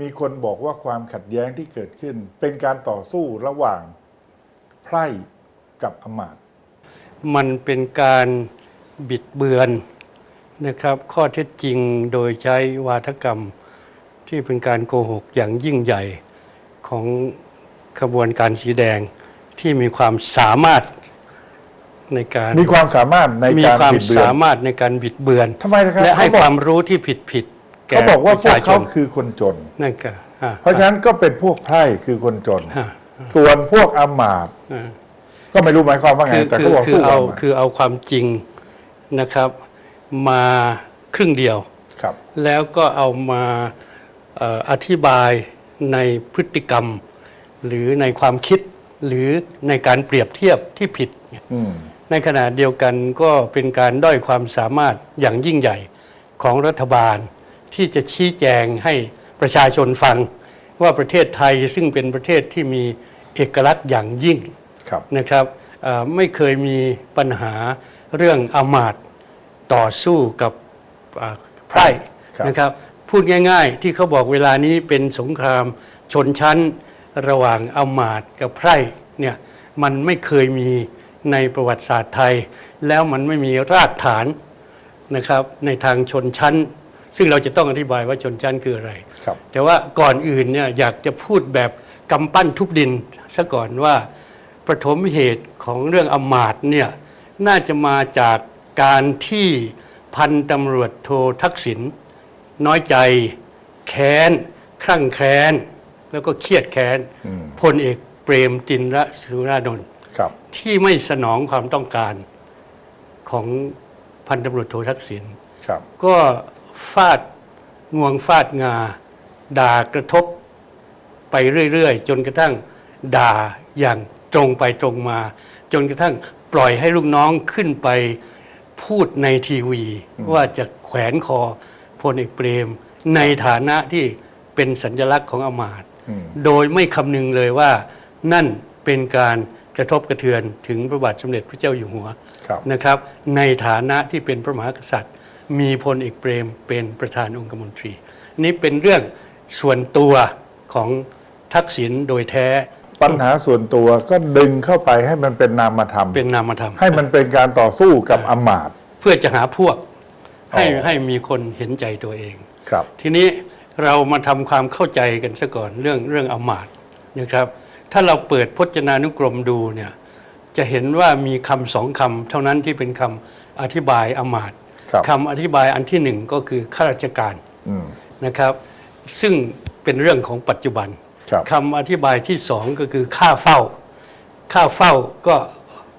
มีคนบอกว่าความขัดแย้งที่เกิดขึ้น เป็นการต่อสู้ระหว่างไพร่กับอำมาตย์มันเป็นการบิดเบือนนะครับ ข้อเท็จจริงโดยใช้วาทกรรมที่เป็นการโกหกอย่างยิ่งใหญ่ของขบวนการสีแดงที่มีความสามารถในการมีความสามารถในมีการความบิดเบือนสามารถในการบิดเบือนทำไมนะครับและให้เขาบคอกวามรู้ที่ผิดผิดๆแก่ เขาบอกว่าปพวระกชาชเขานคือคนจน นั่นก็อ่เพราะฉะนั้นก็เป็นพวกไพร่คือคนจนอ่าส่วนพวกอำมาตย์อ่าก็ไม่รู้หมายความว่าไงคือแต่คืเขาอบอกคืสู้อกับเอาอำมาตย์คือเอาความจริงนะครับ มาครึ่งเดียวครับ แล้วก็เอามาเอ่ออธิบายในพฤติกรรม หรือในความคิดหรือในการเปรียบเทียบที่ผิดอืมในขณะเดียวกันก็เป็นการด้อยความสามารถอย่างยิ่งใหญ่ของรัฐบาล ที่จะชี้แจงให้ประชาชนฟัง ว่าประเทศไทยซึ่งเป็นประเทศที่มีเอกลักษณ์อย่างยิ่งครับนะครับเอ่อไม่เคยมีปัญหาเรื่องอำมาตย์ต่อสู้กับอ่าไพร่ครับนะครับพูดง่ายๆ ที่เขาบอกเวลานี้เป็นสงครามชนชั้นระหว่างอำมาตย์กับไพร่เนี่ยมันไม่เคยมีในประวัติศาสตร์ไทย แล้วมันไม่มีรากฐานนะครับในทางชนชั้น ซึ่งเราจะต้องอธิบายว่าชนชั้นคืออะไรครับแต่ว่าก่อนอื่นเนี่ยอยากจะพูดแบบกำปั้นทุบดินซะก่อนว่าประถมเหตุของเรื่องอำมาตย์เนี่ยน่าจะมาจากการที่พันตำรวจโททักษิณน้อยใจแค้น คลั่งแค้น แล้วก็เครียดแค้นอืมพลเอกเปรมจินรสุรานนท์ครับที่ไม่สนองความต้องการของพันตำรวจโททักษิณครับก็ ฟาดงวงฟาดงา ด่ากระทบไปเรื่อยๆ จนกระทั่งด่าอย่างตรงไปตรงมา จนกระทั่งปล่อยให้ลูกน้องขึ้นไปพูดในทีวี ว่าจะแขวนคอพลเอกเปรม ในฐานะที่เป็นสัญลักษณ์ของอำมาตย์อืมโดยไม่คำนึงเลยว่านั่นเป็นการกระทบกระเทือนถึงพระบาทสมเด็จพระเจ้าอยู่หัวครับนะครับ ในฐานะที่เป็นพระมหากษัตริย์ มีพลเอกเปรมเป็นประธานองคมนตรี นี่เป็นเรื่องส่วนตัวของทักษิณโดยแท้ ปัญหาส่วนตัวก็ดึงเข้าไปให้มันเป็นนามธรรม เป็นนามธรรม ให้มันเป็นการต่อสู้กับอำมาตย์เพื่อจะหาพวก ให้อ๋อให้มีคนเห็นใจตัวเอง ครับ ทีนี้เรามาทำความเข้าใจกันซะก่อนเรื่องเรื่องอำมาตย์นะครับ ถ้าเราเปิดพจนานุกรมดูเนี่ยจะเห็นว่ามีคำสองคำเท่านั้นที่เป็นคำอธิบายอำมาตย์ ครับคำอธิบายอันที่หนึ่งก็คือข้าราชการอืมนะครับ ซึ่งเป็นเรื่องของปัจจุบันครับคำอธิบายที่สองก็คือค่าเฝ้า ค่าเฝ้าก็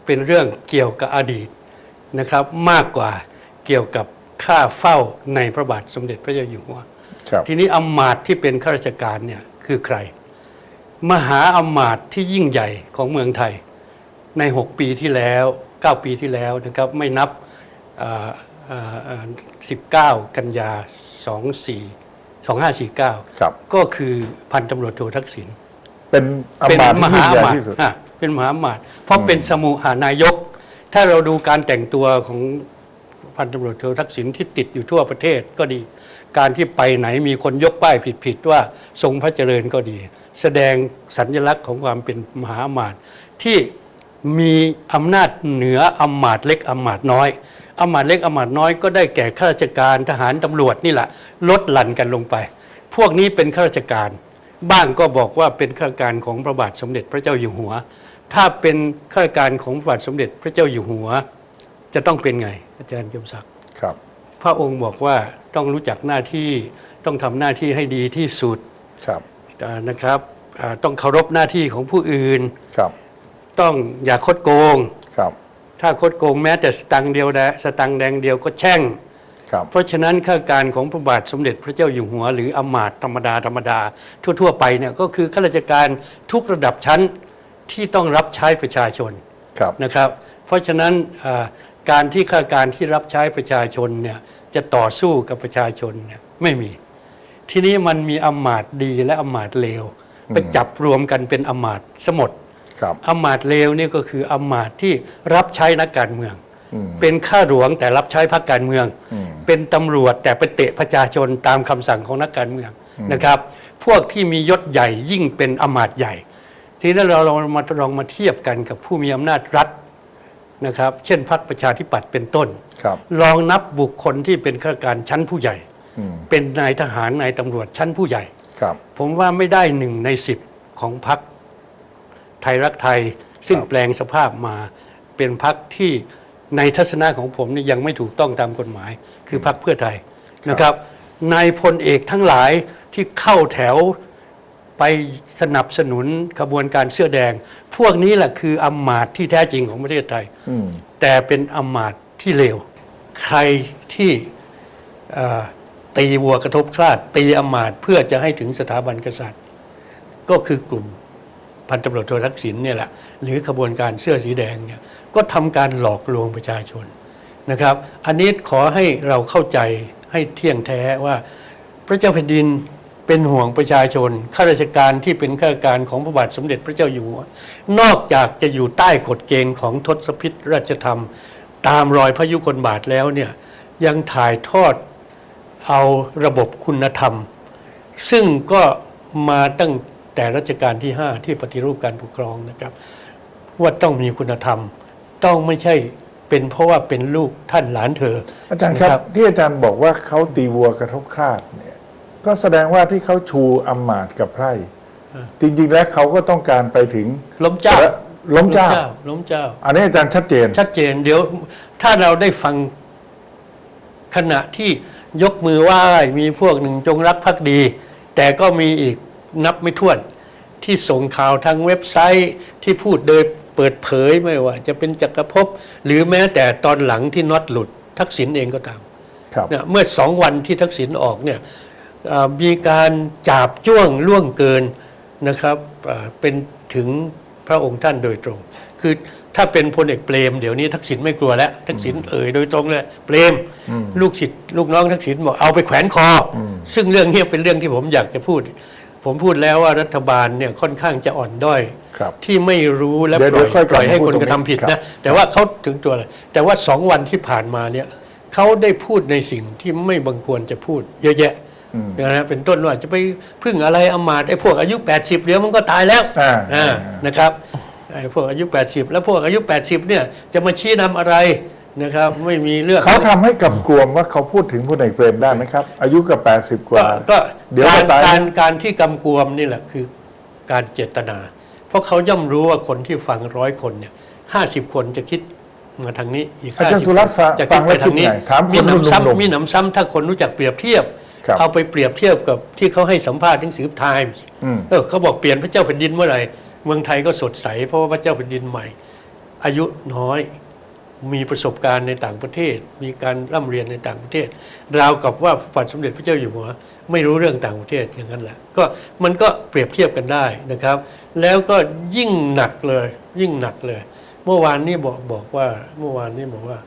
เป็นเรื่องเกี่ยวกับอดีตนะครับ มากกว่าเกี่ยวกับค่าเฝ้าในพระบาทสมเด็จพระเจ้าอยู่หัวครับทีนี้อำมาตย์ที่เป็นข้าราชการเนี่ยคือใคร มหาอำมาตย์ที่ยิ่งใหญ่ของเมืองไทยใน 6 ปีที่แล้ว 9 ปีที่แล้วนะครับไม่นับ เอ่อเอ่อเอ่อ19 กันยา 24 2549ครับก็คือพันตำรวจโททักษิณเป็นอำเป็นมาตย์มที่หายิ่งอใหญ่มาตที่ย์สุดอะเป็นมหาอมาตย์เพราะเป็นสมุหานายก ถ้าเราดูการแต่งตัวของพันตำรวจโททักษิณที่ติดอยู่ทั่วประเทศก็ดี การที่ไปไหนมีคนยกป้ายผิดๆว่าทรงพระเจริญก็ดี แสดงสัญลักษณ์ของความเป็นมหาอมาตย์ที่มีอำนาจเหนืออำมาตย์เล็กอำมาตย์น้อย อำมาตย์เล็กอำมาตย์น้อยก็ได้แก่ข้าราชการทหารตำรวจนี่แหละลดหลั่นกันลงไป พวกนี้เป็นข้าราชการ บ้างก็บอกว่าเป็นข้าราชการของพระบาทสมเด็จพระเจ้าอยู่หัว ถ้าเป็นข้าราชการของพระบาทสมเด็จพระเจ้าอยู่หัว จะต้องเป็นไง อาจารย์ยมศักดิ์ครับ พระองค์บอกว่าต้องรู้จักหน้าที่ต้องทำหน้าที่ให้ดีที่สุดครับอ่านะครับอ่าต้องเคารพหน้าที่ของผู้อื่นครับ ต้องอย่าคดโกงครับ ถ้าคดโกงแม้แต่สตังค์เดียวแดสตังค์แดงเดียวก็แช่งครับเพราะฉะนั้นข้าราชการของพระบาทสมเด็จพระเจ้าอยู่หัว หรืออำมาตย์ธรรมดาธรรมดาทั่ว ๆ ไปเนี่ยก็คือข้าราชการทุกระดับชั้นที่ต้องรับใช้ประชาชนครับนะครับ เพราะฉะนั้นอ่าการที่ข้าราชการที่รับใช้ประชาชนเนี่ยจะต่อสู้กับประชาชนเนี่ยไม่มี ทีนี้มันมีอำมาตย์ดีและอำมาตย์เลวไปจับรวมกันเป็นอำมาตย์สมดครับ อำมาตย์เลวนี่ก็คืออำมาตย์ที่รับใช้นักการเมืองอืมเป็นข้าหลวงแต่รับใช้พรรคการเมืองอืมเป็นตำรวจแต่ไปเตะประชาชนตามคำสั่งของนักการเมืองนะครับ พวกที่มียศใหญ่ยิ่งเป็นอำมาตย์ใหญ่ ทีนี้เราลองมาลองมาเทียบกันกับผู้มีอำนาจรัฐนะครับ เช่นพรรคประชาธิปัตย์เป็นต้นครับลองนับบุคคลที่เป็นข้าราชการชั้นผู้ใหญ่อืมเป็นนายทหารนายตำรวจชั้นผู้ใหญ่ครับผมว่าไม่ได้หนึ่งในสิบของพรรค ไทยรักไทย ซึ่งแปลงสภาพมาเป็นพรรคที่ในทัศนะของผมนี่ยังไม่ถูกต้องตามกฎหมาย คือพรรคเพื่อไทยนะครับนายพลเอกทั้งหลายที่เข้าแถวไปสนับสนุนขบวนการเสื้อแดง พวกนี้แหละคืออำมาตย์ที่แท้จริงของประเทศไทยแต่เป็นอำมาตย์ที่เลวใครที่ตีวัวกระทบคลาด ตีอำมาตย์เพื่อจะให้ถึงสถาบันกษัตริย์ ก็คือกลุ่ม พันตำรวจโททักษิณเนี่ยแหละหรือขบวนการเสื้อสีแดงเนี่ยก็ทำการหลอกลวงประชาชนนะครับ อันนี้ขอให้เราเข้าใจให้เที่ยงแท้ว่าพระเจ้าแผ่นดินเป็นห่วงประชาชนข้าราชการที่เป็นข้าราชการของพระบาทสมเด็จพระเจ้าอยู่หัวนอกจากจะอยู่ใต้กฎเกณฑ์ของทศพิธราชธรรม ตามรอยพระยุคลบาทแล้วเนี่ยยังถ่ายทอดเอาระบบคุณธรรม ซึ่งก็มาตั้ง แต่รัชกาลที่ 5 ที่ปฏิรูปการปกครองนะครับ ว่าต้องมีคุณธรรม ต้องไม่ใช่เป็นเพราะว่าเป็นลูกท่านหลานเธอ อาจารย์ครับนะที่อาจารย์บอกว่าเขาตีวัวกระทบคลาดเนี่ยก็แสดงว่าที่เขาชูอำมาตย์กับไพร่จริงๆแล้วเขาก็ต้องการไปถึงล้มเจ้าล้มเจ้า ล้มเจ้า อันนี้อาจารย์ชัดเจน ชัดเจน เดี๋ยว ถ้าเราได้ฟังขณะที่ยกมือไหว้มีพวกหนึ่งจงรักภักดี แต่ก็มีอีก นับไม่ถ้วนที่ส่งข่าวทางเว็บไซต์ที่พูดโดยเปิดเผยไม่ว่า จะเป็นจักรภพหรือแม้แต่ตอนหลังที่น็อตหลุด ทักษิณเองก็ตามครับเนี่ยเมื่อสองวันที่ทักษิณออกเนี่ยเอ่อมีการจาบจ้วงล่วงเกินนะครับเอ่อเป็นถึงพระองค์ท่านโดยตรง คือถ้าเป็นพลเอกเปรมเดี๋ยวนี้ทักษิณไม่กลัวแล้ว ทักษิณเอ่ยโดยตรงเลยเปรมอืมลูกศิษย์ลูกน้องทักษิณบอกเอาไปแขวนคออมซึ่งเรื่องนี้เป็นเรื่องที่ผมอยากจะพูด ผมพูดแล้วว่ารัฐบาลเนี่ยค่อนข้างจะอ่อนด้อยครับที่ไม่รู้และเดี๋ยวปล่อยเดี๋ยวค่อยกปลับล่อยให้มาพูคดนตรงกระทำผิดนี้ครันะบแต่ว่าเขาถึงตัวเลยแต่ว่าสองวันที่ผ่านมาเนี่ยเขาได้พูดในสิ่งที่ไม่บังควรจะพูด เยอะแยะอืมนะฮะเป็นต้นว่าจะไปพึ่งอะไรอำมาตย์ไอ้พวกอายุ 80เดี๋ยวมันก็ตายแล้วอ่าอ่านะครับไอ้พวกอายุ 80 แล้วพวกอายุ 80เนี่ยจะมาชี้นำอะไร นะครับ ไม่มีเรื่องเขาทำให้กับกลวมว่าเขาพูดถึงพลเอกเปรมได้ไหมครับ อายุกับ 80 กว่า ก็ก็เดี๋ยวการก็ตายการการที่กำกวมนี่แหละคือการเจตนา เพราะเขาย่อมรู้ว่าคนที่ฟังร้อยคนเนี่ยห้าสิบคนจะคิดมาทางนี้อีกอาจารย์50สุรัตน์ฟังจะฟัคิงดแล้ไปวคิทาดงนี้ไงถามคมีนหหนุ่นำซ้ำมมีหนำซ้ำถ้าคนรู้จักเปรียบเทียบครับเอาไปเปรียบเทียบกับที่เขาให้สัมภาษณ์หนังสือไทมส์อืมเออเขาบอกเปลี่ยนพระเจ้าแผ่นดินเมื่อไหร่เมืองไทยก็สดใส เพราะว่าพระเจ้าแผ่นดินใหม่ อายุน้อย มีประสบการณ์ในต่างประเทศ มีการร่ำเรียนในต่างประเทศ ราวกับว่าพระบาทสมเด็จพระเจ้าอยู่หัว ไม่รู้เรื่องต่างประเทศอย่างนั้นแหละก็มันก็เปรียบเทียบกันได้นะครับ แล้วก็ยิ่งหนักเลย ยิ่งหนักเลย เมื่อวานนี้บอกบอกว่าเมื่อวานนี้บอกว่า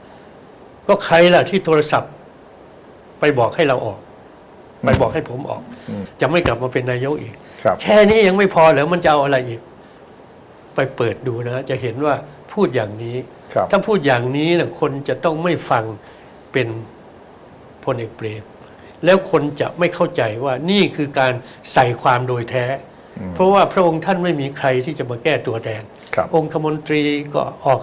ก็ใครล่ะที่โทรศัพท์ ไปบอกให้เราออกไปบอกให้ผมออกอืมจะไม่กลับมาเป็นนายกอีกครับแค่นี้ยังไม่พอแล้วมันจะเอาอะไรอีก ไปเปิดดูนะ จะเห็นว่าพูดอย่างนี้ครับ ถ้าพูดอย่างนี้นะคนจะต้องไม่ฟังเป็นพลเอกเปรมแล้วคนจะไม่เข้าใจว่านี่คือการใส่ความโดยแท้อืมเพราะว่าพระองค์ท่านไม่มีใครที่จะมาแก้ตัวแทนครับองคมนตรีก็ออก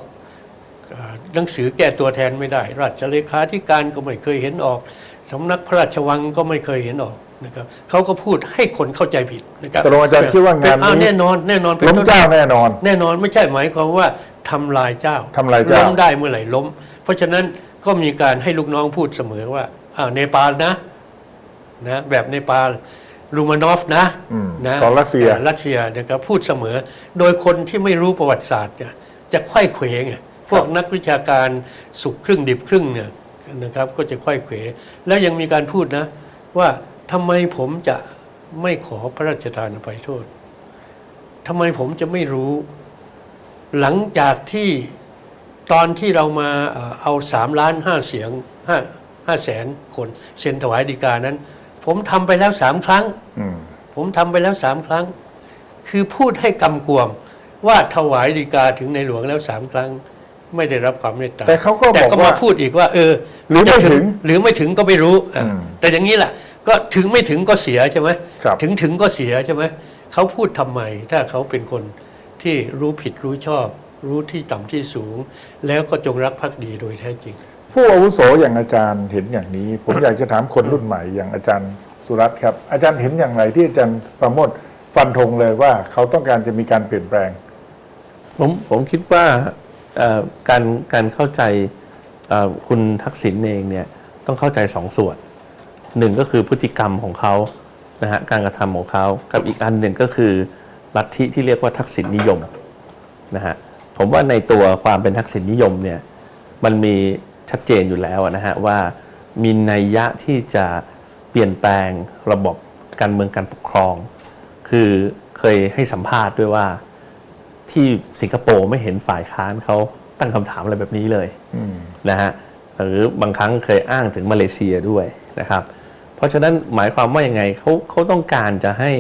เอ่อหนังสือแก้ตัวแทนไม่ได้ ราชเลขาธิการก็ไม่เคยเห็นออกสำนักพระราชวังก็ไม่เคยเห็นออกนะครับเขาก็พูดให้คนเข้าใจผิดนะครับตกลงอาจารย์คิดว่างานเป็อ้นี้แน่นอนแน่นอนเป็นล้มต้นเจ้าแน่นอน แน่นอนไม่ใช่หมายความว่า ทำลายเจ้าทำลายเจ้า ล้มได้เมื่อไหร่ล้ม เพราะฉะนั้นก็มีการให้ลูกน้องพูดเสมอว่าอ้าวเนปาลนะนะแบบเนปาลรูมานอฟนะอืมนะของรัสเซีย รัสเซียนะครับพูดเสมอ โดยคนที่ไม่รู้ประวัติศาสตร์เนี่ยจะไขว้เขวไงพวกนักวิชาการสุขครึ่งดิบครึ่งเนี่ยนะครับก็จะไขว้เขวแล้วยังมีการพูดนะ ว่าทำไมผมจะไม่ขอพระราชทานอภัยโทษทำไมผมจะไม่รู้ หลังจากที่ตอนที่เรามาเอ่อเอาสามล้านห้าเสียงห้าห้าแสนคนเซ็นถวายดีกานั้น ผมทำไปแล้วสามครั้งอืมผมทำไปแล้วสามครั้ง คือพูดให้กำกวมว่าถวายดีกาถึงในหลวงแล้วสามครั้ง ไม่ได้รับความเมตตาแต่เขาก็แต่บอกก็ว่ามาพูดอีกว่า เออ หรือไม่จะถึง หรือไม่ถึงก็ไม่รู้อะอืมแต่อย่างนี้แหละก็ถึงไม่ถึงก็เสียใช่ไหมครับถึงถึงก็เสียใช่ไหมเขาพูดทำไมถ้าเขาเป็นคน ที่รู้ผิดรู้ชอบ รู้ที่ต่ำที่สูง แล้วก็จงรักภักดีโดยแท้จริง ผู้อาวุโสอย่างอาจารย์เห็นอย่างนี้ ผมอยากจะถามคนรุ่นใหม่อย่างอาจารย์สุรัตน์ครับ อาจารย์เห็นอย่างไรที่อาจารย์ประโมทฟันธงเลยว่าเขาต้องการจะมีการเปลี่ยนแปลง ผมผมคิดว่าเอ่อการการเข้าใจเอ่อคุณทักษิณเองเนี่ยต้องเข้าใจสองส่วนหนึ่งก็คือพฤติกรรมของเขานะฮะการกระทำของเขากับอีกอันหนึ่งก็คือ ลัทธิที่เรียกว่าทักษิณนิยมนะฮะผมว่าในตัวความเป็นทักษิณนิยมเนี่ยมันมีชัดเจนอยู่แล้วนะฮะว่ามีนัยยะที่จะเปลี่ยนแปลงระบบการเมืองการปกครอง คือเคยให้สัมภาษณ์ด้วยว่าที่สิงคโปร์ไม่เห็นฝ่ายค้านเขาตั้งคำถามอะไรแบบนี้เลยนะฮะหรือบางครั้งเคยอ้างถึงมาเลเซียด้วยนะครับ เพราะฉะนั้นหมายความว่ายังไงเขาเขาต้องการจะให้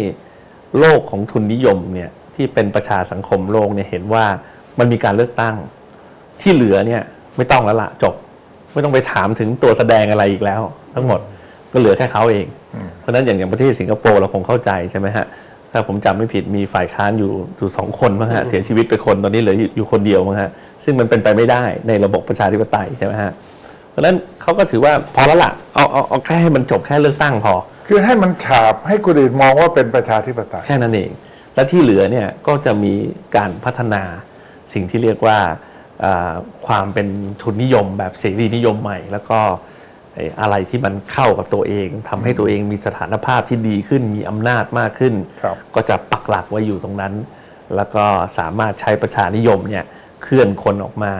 โลกของทุนนิยมเนี่ยที่เป็นประชาสังคมโลกเนี่ยเห็นว่ามันมีการเลือกตั้ง ที่เหลือเนี่ยไม่ต้องแล้วละจบ ไม่ต้องไปถามถึงตัวแสดงอะไรอีกแล้ว ทั้งหมดก็เหลือแค่เขาเอง เพราะนั้นอย่างอย่างประเทศสิงคโปร์เราคงเข้าใจใช่ไหมฮะถ้าผมจำไม่ผิดมีฝ่ายค้านอยู่อยู่สองคนมั้งฮะเสียชีวิตไปคนตอนนี้เหลืออยู่อยู่คนเดียวมั้งฮะซึ่งมันเป็นไปไม่ได้ในระบบประชาธิปไตยใช่ไหมฮะเพราะนั้นเขาก็ถือว่าพอแล้วล่ะเอาเอาเอาแค่ให้มันจบแค่เลือกตั้งพอ คือให้มันฉาบให้คนอื่นมองว่าเป็นประชาธิปไตยแค่นั้นเอง และที่เหลือเนี่ยก็จะมีการพัฒนาสิ่งที่เรียกว่าอ่าความเป็นทุนนิยมแบบเสรีนิยมใหม่ แล้วก็ไอ้อะไรที่มันเข้ากับตัวเองทำให้ตัวเองมีสถานภาพที่ดีขึ้น มีอำนาจมากขึ้นครับก็จะปักหลักไว้อยู่ตรงนั้น แล้วก็สามารถใช้ประชานิยมเนี่ยเคลื่อนคนออกมา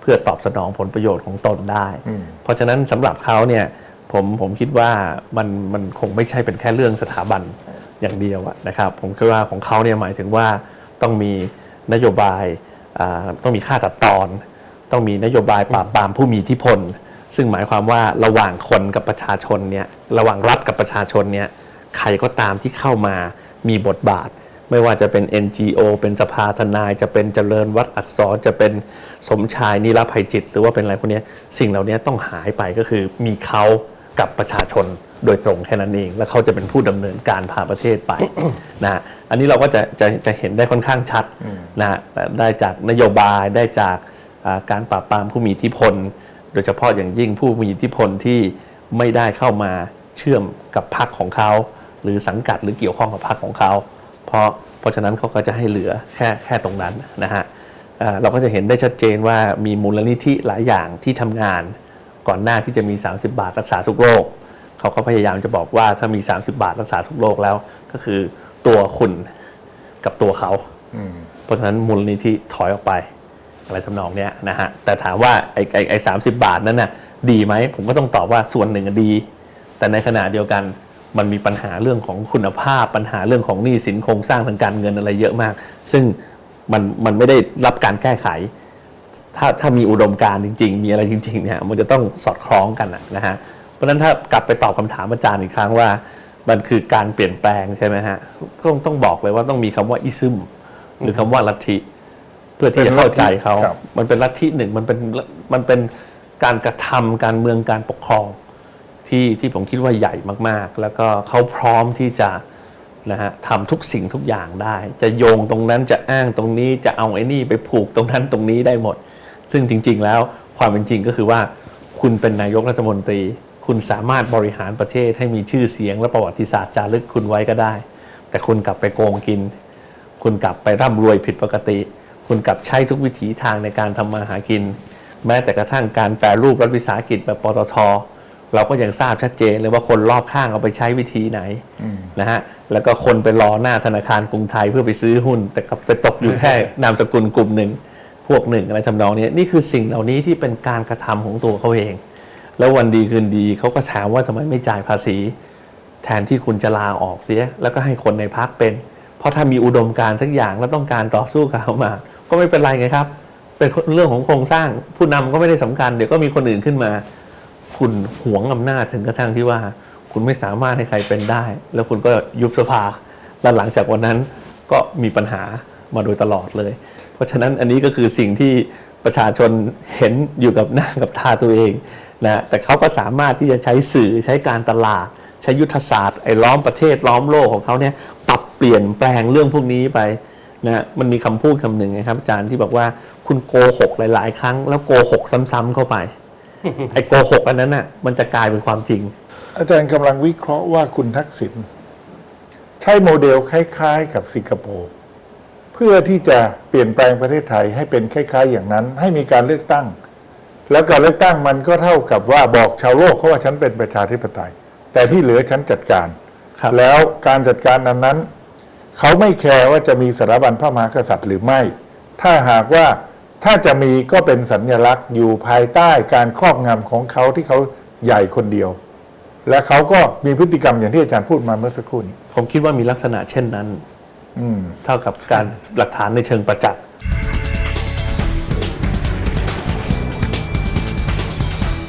เพื่อตอบสนองผลประโยชน์ของตนได้อืมเพราะฉะนั้นสำหรับเขาเนี่ย ผมผมคิดว่ามันมันคงไม่ใช่เป็นแค่เรื่องสถาบันอย่างเดียวอะนะครับผมคิดว่าของเขาเนี่ยหมายถึงว่าต้องมีนโยบายอ่าต้องมีค่าตัดตอน ต้องมีนโยบายปราบปรามผู้มีอิทธิพล ซึ่งหมายความว่าระหว่างคนกับประชาชนเนี่ยระหว่างรัฐกับประชาชนเนี่ยใครก็ตามที่เข้ามามีบทบาท ไม่ว่าจะเป็น NGO เป็นสภาทนาย จะเป็นเจริญวัดอักษรจะเป็นสมชายนิรภัยจิต หรือว่าเป็นอะไรพวกเนี้ยสิ่งเหล่านี้ต้องหายไปก็คือมีเขา กับประชาชนโดยตรงแค่นั้นเอง แล้วเขาจะเป็นผู้ดำเนินการพาประเทศไปนะฮะอันนี้เราก็จะจะจะเห็นได้ค่อนข้างชัดนะฮะได้จากนโยบายได้จากอ่าการปราบปรามผู้มีอิทธิพล โดยเฉพาะอย่างยิ่งผู้มีอิทธิพลที่ไม่ได้เข้ามาเชื่อมกับพรรคของเขา หรือสังกัดหรือเกี่ยวข้องกับพรรคของเขาเพราะเพราะฉะนั้นเขาก็จะให้เหลือแค่แค่ตรงนั้นนะฮะอ่าเราก็จะเห็นได้ชัดเจนว่ามีมูลนิธิหลายอย่างที่ทำงาน ก่อนหน้าที่จะมี 30 บาทรักษาทุกโรคเขาก็พยายามจะบอกว่าถ้ามี 30 บาทรักษาทุกโรคแล้ว ก็คือตัวคุณกับตัวเขาอืมเพราะฉะนั้นมูลนิธิถอยออกไป อะไรทำนองเนี้ยนะฮะแต่ถามว่าไอ้ไอ้ไอ้สาบาทนั้นน่ะดีไหมผมก็ต้องตอบว่าส่วนหนึ่งอะดี แต่ในขณะเดียวกันมันมีปัญหาเรื่องของคุณภาพ ปัญหาเรื่องของหนี้สินโครงสร้างทางการเงินอะไรเยอะมาก ซึ่งมันมันไม่ได้รับการแก้ไข ถ้าถ้ามีอุดมการณ์จริง ๆ มีอะไรจริงๆเนี่ยมันจะต้องสอดคล้องกันนะนะฮะเพราะฉะนั้นถ้ากลับไปตอบคำถามอาจารย์อีกครั้งว่า มันคือการเปลี่ยนแปลงใช่ไหมฮะต้องต้องบอกเลยว่าต้องมีคำว่าอิซึมหรือคำว่าลัทธิ เพื่อที่จะเข้าใจเขาครับมันเป็นลัทธิหนึ่งมันเป็นมันเป็นการกระทำการเมืองการปกครองที่ที่ผมคิดว่าใหญ่มากๆ แล้วก็เขาพร้อมที่จะนะฮะทำทุกสิ่งทุกอย่างได้ จะโยงตรงนั้นจะอ้างตรงนี้จะเอาไอ้นี่ไปผูกตรงนั้นตรงนี้ได้หมด ซึ่งจริง ๆ แล้วความเป็นจริงก็คือว่าคุณเป็นนายกรัฐมนตรี คุณสามารถบริหารประเทศให้มีชื่อเสียงและประวัติศาสตร์จารึกคุณไว้ก็ได้ แต่คุณกลับไปโกงกิน คุณกลับไปร่ำรวยผิดปกติ คุณกลับใช้ทุกวิถีทางในการทำมาหากิน แม้แต่กระทั่งการแปรรูปรัฐวิสาหกิจแบบปตทเราก็ยังทราบชัดเจนเลยว่าคนรอบข้างเอาไปใช้วิธีไหนนะฮะ แล้วก็คนไปรอหน้าธนาคารกรุงไทยเพื่อไปซื้อหุ้น แต่กลับไปตกอยู่แค่นามสกุลกลุ่มหนึ่ง วกหนึ่งอะไรทำนองนี้นี่คือสิ่งเหล่านี้ที่เป็นการกระทำของตัวเขาเอง แล้ววันดีคืนดีเขาก็ถามว่าทำไมไม่จ่ายภาษี แทนที่คุณจะลาออกเสีย แล้วก็ให้คนในพักเป็น เพราะถ้ามีอุดมการณ์สักอย่างแล้วต้องการต่อสู้กับเขามา ก็ไม่เป็นไรไงครับ เป็นเรื่องของโครงสร้างผู้นำก็ไม่ได้สำคัญ เดี๋ยวก็มีคนอื่นขึ้นมา คุณหวงอำนาจถึงกระทั่งที่ว่า คุณไม่สามารถให้ใครเป็นได้ แล้วคุณก็ยุบสภาแล้วหลังจากวันนั้นก็มีปัญหามาโดยตลอดเลย ราะฉะนั้นอันนี้ก็คือสิ่งที่ประชาชนเห็นอยู่กับหน้ากับตาตัวเองนะแต่เขาก็สามารถที่จะใช้สื่อใช้การตลาด ใช้ยุทธศาสตร์ไอ้ล้อมประเทศล้อมโลกของเขาเนี่ยปรับเปลี่ยนแปลงเรื่องพวกนี้ไปนะมันมีคำพูดคำหนึ่งนะครับอาจารย์ที่บอกว่าคุณโกหกหลาย ๆ ครั้ง แล้วโกหกซ้ำๆเข้าไปไอ้โกหกอันนั้นน่ะมันจะกลายเป็นความจริง อาจารย์กำลังวิเคราะห์ว่าคุณทักษิณใช้โมเดลคล้าย ๆ กับสิงคโปร์ พื่อที่จะเปลี่ยนแปลงประเทศไทยให้เป็นคล้าย ๆ อย่างนั้น ให้มีการเลือกตั้ง แล้วการเลือกตั้งมันก็เท่ากับว่าบอกชาวโลกเขาว่าฉันเป็นประชาธิปไตย แต่ที่เหลือฉันจัดการครับแล้วการจัดการนั้นนั้นเขาไม่แคร์ว่าจะมีสถาบันพระมหากษัตริย์หรือไม่ ถ้าหากว่าถ้าจะมีก็เป็นสัญญลักษณ์อยู่ภายใต้การครอบงำของเขาที่เขาใหญ่คนเดียว และเขาก็มีพฤติกรรมอย่างที่อาจารย์พูดมาเมื่อสักครู่นี้ผมคิดว่ามีลักษณะเช่นนั้นอืม เท่ากับการหลักฐานในเชิงประจักษ์